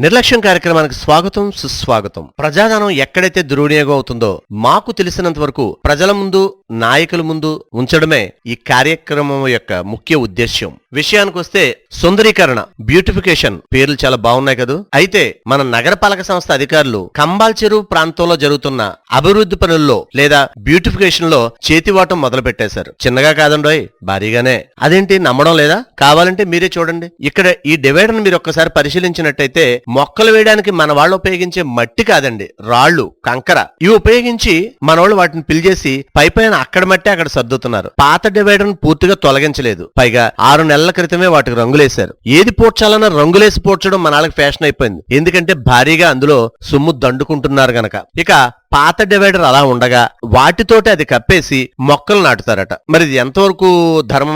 నిర్లక్ష్యం కార్యక్రమానికి స్వాగతం సుస్వాగతం. ప్రజాధనం ఎక్కడైతే దుర్వినియోగం అవుతుందో మాకు తెలిసినంత వరకు ప్రజల ముందు నాయకుల ముందు ఉంచడమే ఈ కార్యక్రమం యొక్క ముఖ్య ఉద్దేశ్యం. విషయానికి వస్తే సుందరీకరణ బ్యూటిఫికేషన్ పేర్లు చాలా బాగున్నాయి కదా. అయితే మన నగరపాలక సంస్థ అధికారులు కంబాల్ చెరువు ప్రాంతంలో జరుగుతున్న అభివృద్ధి పనుల్లో లేదా బ్యూటిఫికేషన్లో చేతివాటం మొదలు పెట్టేశారు చిన్నగా కాదండోయ్ భారీగానే. అదేంటి నమ్మడం లేదా? కావాలంటే మీరే చూడండి. ఇక్కడ ఈ డివైడర్ మీరు ఒక్కసారి పరిశీలించినట్టయితే మొక్కలు వేయడానికి మన వాళ్ళు ఉపయోగించే మట్టి కాదండి రాళ్ళు కంకర. ఇవి ఉపయోగించి మన వాళ్ళు వాటిని పిలిచేసి పై పైన అక్కడ మట్టి అక్కడ సర్దుతున్నారు. పాత డివైడర్ పూర్తిగా తొలగించలేదు. పైగా ఆరు నెలల క్రితమే వాటికి రంగులేశారు. ఏది పోడ్చాలన్నా రంగులేసి పోడ్చడం మన వాళ్ళకి ఫ్యాషన్ అయిపోయింది. ఎందుకంటే భారీగా అందులో సొమ్ము దండుకుంటున్నారు గనక. ఇక పాత డివైడర్ అలా ఉండగా వాటితోటి అది కప్పేసి మొక్కలు నాటుతారట. మరి ఇది ఎంతవరకు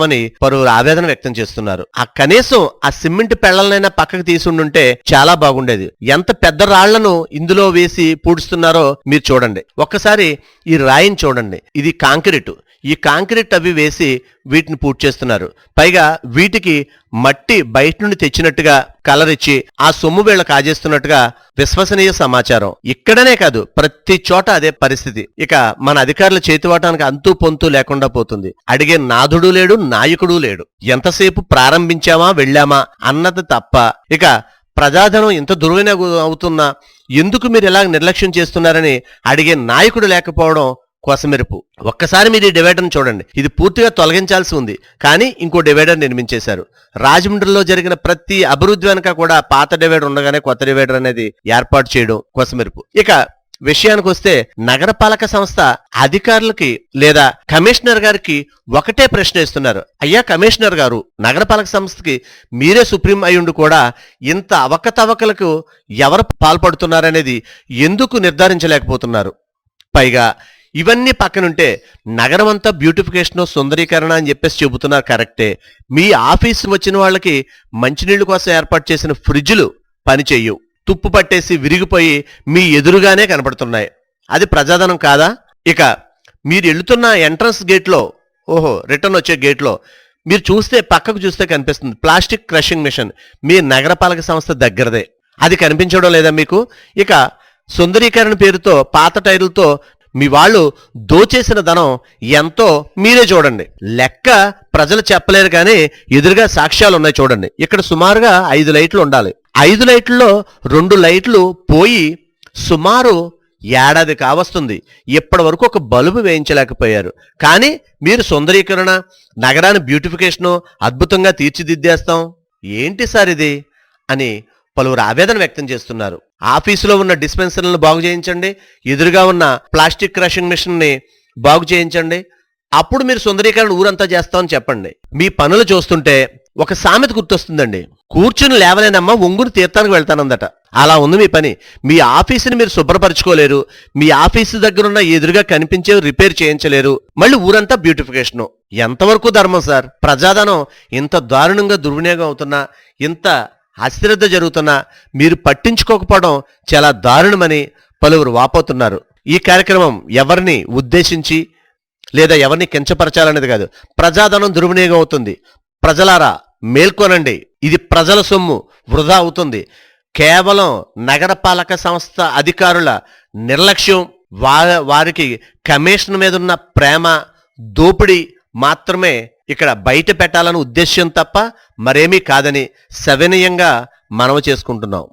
అని పలువురు ఆవేదన వ్యక్తం చేస్తున్నారు. ఆ కనీసం ఆ సిమెంట్ పెళ్ళనైనా పక్కకు తీసుండుంటే చాలా బాగుండేది. ఎంత పెద్ద రాళ్ళను ఇందులో వేసి పూడుస్తున్నారో మీరు చూడండి. ఒక్కసారి ఈ రాయిని చూడండి. ఇది కాంక్రీట్. ఈ కాంక్రీట్ అవి వేసి వీటిని పూర్తి చేస్తున్నారు. పైగా వీటికి మట్టి బయట నుండి తెచ్చినట్టుగా కలర్ ఇచ్చి ఆ సొమ్ము వీళ్ళ కాజేస్తున్నట్టుగా విశ్వసనీయ సమాచారం. ఇక్కడనే కాదు ప్రతి చోట అదే పరిస్థితి. ఇక మన అధికారుల చేతివాటానికి అంతూ పొంతూ లేకుండా పోతుంది. అడిగే నాథుడు లేడు నాయకుడు లేడు. ఎంతసేపు ప్రారంభించామా వెళ్ళామా అన్నది తప్ప. ఇక ప్రజాధనం ఇంత దుర్వినియోగం అవుతున్నా ఎందుకు మీరు ఇలా నిర్లక్ష్యం చేస్తున్నారని అడిగే నాయకుడు లేకపోవడం కొసమెరుపు ఒక్కసారి మీరు ఈ డివైడర్ని చూడండి. ఇది పూర్తిగా తొలగించాల్సి ఉంది. కానీ ఇంకో డివైడర్ నిర్మించేశారు. రాజమండ్రిలో జరిగిన ప్రతి అభివృద్ధి వెనక కూడా పాత డివైడర్ ఉండగానే కొత్త డివైడర్ అనేది ఏర్పాటు చేయడం కొసమెరుపు ఇక విషయానికి వస్తే నగరపాలక సంస్థ అధికారులకి లేదా కమిషనర్ గారికి ఒకటే ప్రశ్న ఇస్తున్నారు అయ్యా కమిషనర్ గారు నగరపాలక సంస్థకి మీరే సుప్రీం అయ్యుండి కూడా ఇంత అవకతవకలకు ఎవరు పాల్పడుతున్నారనేది ఎందుకు నిర్ధారించలేకపోతున్నారు? పైగా ఇవన్నీ పక్కనుంటే నగరం అంతా బ్యూటిఫికేషన్ సుందరీకరణ అని చెప్పేసి చెబుతున్నారు కరెక్టే. మీ ఆఫీస్ వచ్చిన వాళ్ళకి మంచినీళ్ళ కోసం ఏర్పాటు చేసిన ఫ్రిడ్జ్లు పనిచేయవు తుప్పు పట్టేసి విరిగిపోయి మీ ఎదురుగానే కనపడుతున్నాయి. అది ప్రజాధనం కాదా? ఇక మీరు వెళుతున్న ఎంట్రన్స్ గేట్లో ఓహో రిటర్న్ వచ్చే గేట్లో మీరు చూస్తే పక్కకు చూస్తే కనిపిస్తుంది ప్లాస్టిక్ క్రషింగ్ మిషన్ మీ నగరపాలక సంస్థ దగ్గరదే. అది కనిపించడం లేదా మీకు? ఇక సుందరీకరణ పేరుతో పాత టైర్లతో మీ వాళ్ళు దోచేసిన ధనం ఎంతో మీరే చూడండి. లెక్క ప్రజలు చెప్పలేరు కానీ ఎదురుగా సాక్ష్యాలు ఉన్నాయి చూడండి. ఇక్కడ సుమారుగా ఐదు లైట్లు ఉండాలి. ఐదు లైట్లలో రెండు లైట్లు పోయి సుమారు ఏడాది కావస్తుంది. ఇప్పటి వరకు ఒక బల్బు వేయించలేకపోయారు. కానీ మీరు సుందరీకరణ నగరాన్ని బ్యూటిఫికేషను అద్భుతంగా తీర్చిదిద్దేస్తాం. ఏంటి సార్ ఇది? అని పలువురు ఆవేదన వ్యక్తం చేస్తున్నారు. ఆఫీసులో ఉన్న డిస్పెన్సర్లను బాగు చేయించండి. ఎదురుగా ఉన్న ప్లాస్టిక్ క్రషింగ్ మిషన్ని బాగు చేయించండి. అప్పుడు మీరు సుందరీకరణ ఊరంతా చేస్తామని చెప్పండి. మీ పనులు చూస్తుంటే ఒక సామెత గుర్తొస్తుందండి. కూర్చుని లేవలేనమ్మ ఒంగుని తీర్థానికి వెళ్తానందట. అలా ఉంది మీ పని. మీ ఆఫీసుని మీరు శుభ్రపరచుకోలేరు. మీ ఆఫీసు దగ్గర ఉన్న ఎదురుగా కనిపించే రిపేర్ చేయించలేరు. మళ్ళీ ఊరంతా బ్యూటిఫికేషన్. ఎంతవరకు ధర్మం సార్? ప్రజాధనం ఇంత దారుణంగా దుర్వినియోగం అవుతున్నా ఇంత అశ్రద్ధ జరుగుతున్నా మీరు పట్టించుకోకపోవడం చాలా దారుణమని పలువురు వాపోతున్నారు. ఈ కార్యక్రమం ఎవరిని ఉద్దేశించి లేదా ఎవరిని కించపరచాలనేది కాదు. ప్రజాధనం దుర్వినియోగం అవుతుంది. ప్రజలారా మేల్కొనండి. ఇది ప్రజల సొమ్ము. వృధా అవుతుంది. కేవలం నగరపాలక సంస్థ అధికారుల నిర్లక్ష్యం వా వారికి కమిషన్ మీద ఉన్న ప్రేమ దోపిడీ మాత్రమే ఇక్కడ బయట పెట్టాలన్న ఉద్దేశ్యం తప్ప మరేమీ కాదని సవినయంగా మనవ చేసుకుంటున్నాం.